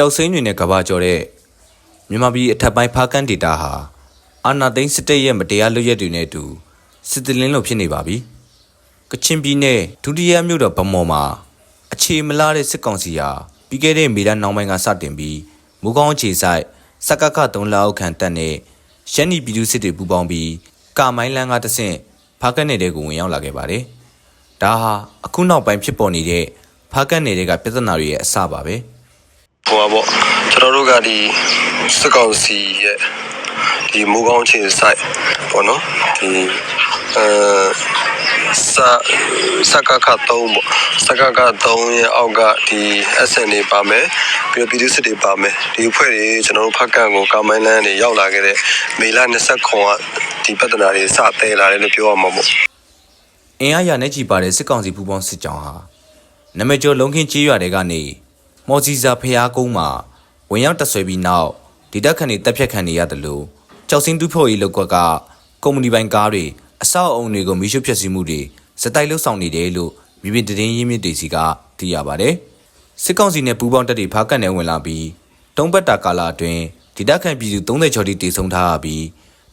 ကြောက်စိမ့်တွေနဲ့ကဘာကျော်တဲ့မြန်မာပြည်အထက်ပိုင်းဖားကန်းဒေတာဟာအာနာသိန်းစစ်တပ်ရဲ့မတရားလုပ်ရက်တွေနဲ့အတူစစ်တလင်းလိုဖြစ်နေပါပြီ။ကချင်ပြည်နယ်ဒုတိယမြို့တော်ဗမော်မှာအခြေမလားတဲ့စစ်ကောင်စီဟာပြီးခဲ့တဲ့မေလနောက်ပိုင်းကစတင်ပြီးမူကောင်းအခြေဆိုင်စကက3လောက်ခန့်တက်နဲ့ရှမ်းနီပြည်သူစစ်တွေပူးပေါင်းပြီးကာမိုင်းလန်းကတဆင့်ဖားကန်းနယ်တဲကိုဝင်ရောက်လာခဲ့ပါတယ်။ဒါဟာအခုနောက်ပိုင်းဖြစ်ပေါ်နေတဲ့ဖားကန်းနယ်တဲကပြဿနာတွေရဲ့အစပါပဲ။ ဟိုပါပေါ့ကျွန်တော်တို့ကဒီစစ်ကောင်စီရဲ့ဒီမူကောင်းချေဆိုင်ပေါ့နော်ဒီအဲစစကက3ပေါ့စကက3ရဲ့အောက်ကဒီ SN တွေပါမယ်ပြီးတော့ပြည်သူစစ်တွေပါမယ်ဒီအဖွဲ့တွေကျွန်တော်တို့ဖက်ကန်ကိုကာမိုင်းလန်းတွေရောက်လာခဲ့တဲ့မေလ29ကဒီပြဿနာတွေစတဲလာတယ်လို့ပြောရမှာပေါ့အင်အားရနဲ့ကြည်ပါတဲ့စစ်ကောင်စီပူပေါင်းစစ်ကြောင်းဟာနမကျော်လုံးခင်းကြေးရွာတွေကနေ မော်စီစာဖျားကုန်းမှာဝင်ရောက်တက်ဆွဲပြီးနောက်ဒေတက်ခန်တွေတက်ဖြတ်ခံနေရတယ်လို့ကြောက်စင်းတူးဖို့ရေးလောက်ကွက်ကကုမ္ပဏီပိုင်ကားတွေအဆောက်အအုံတွေကိုမိရှုဖျက်ဆီးမှုတွေစတိုက်လှုပ်ဆောင်နေတယ်လို့မြေပြင်တည်င်းရင်းမြစ်တွေစီကသိရပါတယ်စစ်ကောင်စီနဲ့ပူးပေါင်းတပ်တွေဖားကတ်နယ်ဝင်လာပြီးတုံးပတ်တာကာလအတွင်းဒေတက်ခန်ပြည်သူ30ကျော်တိတေဆုံးထားရပြီး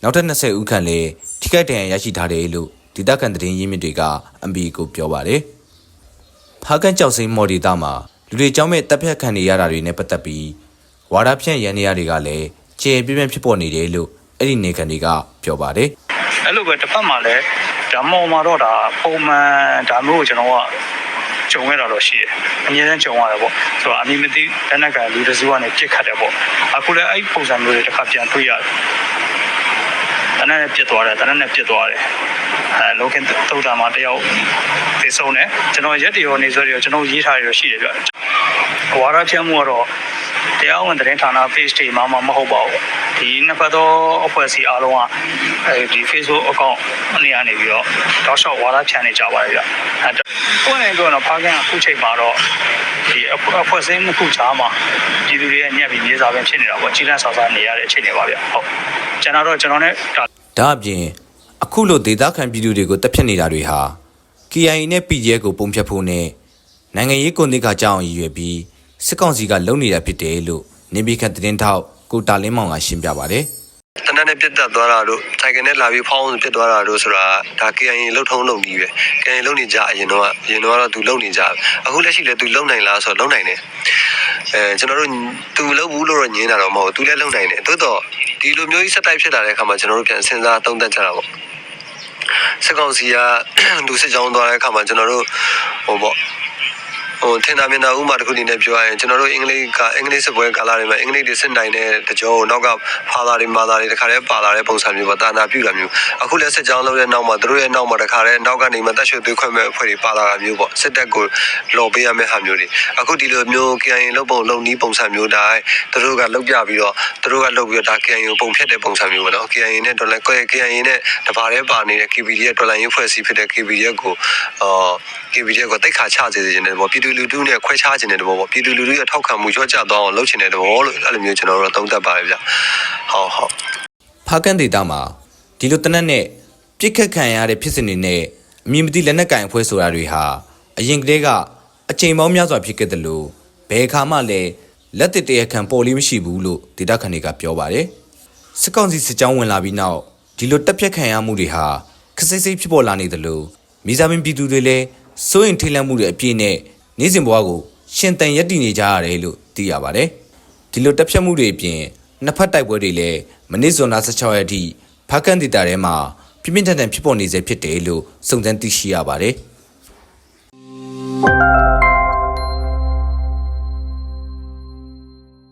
နောက်ထပ်20ဦးခန့်လည်းထိခိုက်ဒဏ်ရာရရှိထားတယ်လို့ဒေတက်ခန်တည်င်းရင်းမြစ်တွေက MB ကိုပြောပါတယ်ဖားကန်ကြောက်စိမ်းမော်ဒီတာမှာ လူတွေကြောင့်မဲ့တပ်ဖြတ်ခံနေရတာတွေနဲ့ပတ်သက်ပြီးဝါဒဖြန့်ရန်နေရတွေကလည်းခြေပြင်းပြင်းဖြစ်ပေါ်နေတယ်လို့အဲ့ဒီနေခံတွေကပြောပါတယ်အဲ့လိုပဲတစ်ဖက်မှာလည်းဓမ္မောမှာတော့ဒါပုံမှန်ဒါမျိုးကိုကျွန်တော်ကဂျုံရတာတော့ရှိတယ်အများနဲ့ဂျုံရတယ်ပေါ့ဆိုတော့အမီမသိတနက်ကလူတစုကနေပြစ်ခတ်တယ်ပေါ့အခုလည်းအဲ့ပုံစံမျိုးတွေတစ်ခါပြန်တွေ့ရတယ်တနက်နဲ့ပြစ်သွားတယ်တနက်နဲ့ပြစ်သွားတယ် အဲလောကင်တုတ်တာမှာတယောက်သိဆုံးတယ်ကျွန်တော်ရက်တီရောနေဆိုရောကျွန်တော်ရေးထားရရှိတယ်ပြဝါရဖြန့်မှုကတော့တရားဝင်သတင်းဌာန page တွေမှာမဟုတ်ပါဘူးဒီနှစ်ဖက်သောအဖွဲ့အစည်းအားလုံးကအဲဒီ Facebook account အနေနဲ့ပြီးတော့တောက်လျှောက်ဝါဒဖြန့်နေကြပါတယ်ဗျအဲကိုယ်နဲ့ပြောတော့ဖားကန်အခုချိန်မှာတော့ဒီအဖွဲ့အစည်းနှစ်ခုကြားမှာပြည်သူတွေရဲ့ညက်ပြီးမြေစာပင်ဖြစ်နေတာပေါ့ကြီးလန့်ဆောက်စားနေရတဲ့အခြေအနေပါဗျဟုတ်ကျွန်တော်တော့ကျွန်တော်နဲ့ဒါဒါအပြင် အခုလိုဒေသခံပြည်သူတွေကိုတပ်ဖြတ်နေတာတွေဟာ KIA နဲ့ PDF ကိုပုံဖြတ်ဖို့နဲ့နိုင်ငံရေးကွန်တိကကြောင်းရည်ရွယ်ပြီးစစ်ကောင်စီကလုပ်နေတာဖြစ်တယ်လို့နေပြည်တော်သတင်းထောက်ကိုတာလင်းမောင်ကရှင်းပြပါတယ်တနက်နဲ့ပြတ်တက်သွားတာတို့ထိုင်ကနေလာပြီးဖောင်းပြတ်သွားတာတို့ဆိုတာဒါ KIA လှုပ်ထုံးလုပ်ကြီးပဲ KIA လှုပ်နေကြအရင်တော့အရင်တော့သူလှုပ်နေကြအခုလက်ရှိလည်းသူလှုပ်နိုင်လားဆိုတော့လှုပ်နိုင်တယ်အဲကျွန်တော်တို့သူလှုပ်ဘူးလို့တော့ညင်းတာတော့မဟုတ်ဘူးသူလည်းလှုပ်နိုင်တယ်သို့တော့ဒီလိုမျိုးကြီးစက်တိုက်ဖြစ်လာတဲ့အခါမှာကျွန်တော်တို့ပြန်စဉ်းစားသုံးသပ်ကြတာပေါ့ စစ်ကောင်စီကလူစစ်ကြောင်းသွားတဲ့အခါမှာကျွန်တော်တို့ဟိုပေါ့ ဟိုထင်သာမြင်သာဥမာတစ်ခုအနေနဲ့ပြောရရင်ကျွန်တော်တို့အင်္ဂလိပ်ကအင်္ဂလိပ်စပွဲကာလာတွေမှာအင်္ဂလိပ်တွေစစ်နိုင်တဲ့တကြောကိုနောက်ကဖာသာတွေမာသာတွေတခါတည်းပါလာတဲ့ပုံစံမျိုးပေါ့တာနာပြူတာမျိုးအခုလည်းစစ်ကြောင်းလုံးတဲ့နောက်မှာသူတို့ရဲ့နောက်မှာတခါတည်းနောက်ကနေမှတက်ရွှေသွေးခွဲမဲ့အဖွဲ့တွေပါလာတာမျိုးပေါ့စစ်တပ်ကိုလော်ပေးရမယ့်ဟာမျိုးတွေအခုဒီလိုမျိုး KIA လုံပုံလုံနီးပုံစံမျိုးတိုင်းသူတို့ကလုတ်ပြပြီးတော့သူတို့ကလုတ်ပြီးတော့ဒါ KIA ကိုပုံဖြတ်တဲ့ပုံစံမျိုးပေါ့နော် KIA နဲ့ဒေါ်လာ KIA နဲ့တပါးတည်းပါနေတဲ့ KBD ရဲ့ဒေါ်လာရင်းဖွဲ့စည်းဖြစ်တဲ့ KBD ကိုအာ KBD ကိုတိတ်ခါချစေစေခြင်းတဲ့ပေါ့ပြည်သူလူထုနဲ့ခွဲခြားခြင်းတဲ့ပေါ့ပြည်သူလူထုရဲ့ထောက်ခံမှုရော့ကျသွားအောင်လုပ်ခြင်းတဲ့ပေါ့လို့အဲ့လိုမျိုးကျွန်တော်တို့သုံးသပ်ပါတယ်ဗျဟုတ်ဟုတ်ဖားကန်ဒေတာမှာဒီလိုတနက်နဲ့ပြစ်ခတ်ခံရတဲ့ဖြစ်စဉ်တွေနဲ့အမြင်မသိလက်နက်ကင်အဖွဲ့ဆိုတာတွေဟာအရင်ကတည်းကအချိန်ပေါင်းများစွာဖြစ်ခဲ့တယ်လို့ဘယ်အခါမှလည်းလက်တစ်တရခံပေါ်လေးမရှိဘူးလို့ဒေတာခန်တွေကပြောပါတယ်စစ်ကောင်စီစစ်ကြောင်းဝင်လာပြီးနောက်ဒီလိုတက်ဖြတ်ခံရမှုတွေဟာခစိတ်စိတ်ဖြစ်ပေါ်လာနေတယ်လို့မိသားစုပြည်သူတွေလည်းစိုးရင်ထိတ်လန့်မှုတွေအပြည့်နဲ့ နေစဉ်ဘဝကိုရှင်တန်ရက်တည်နေကြရတယ်လို့သိရပါတယ်ဒီလိုတက်ဖြတ်မှုတွေအပြင်နှစ်ဖက်တိုက်ပွဲတွေလည်းမနစ်ဇွန်လ16ရက်အထိဖားကန်ဒေတာထဲမှာပြင်းပြင်းထန်ထန်ဖြစ်ပေါ်နေစေဖြစ်တယ်လို့စုံစမ်းသိရှိရပါတယ်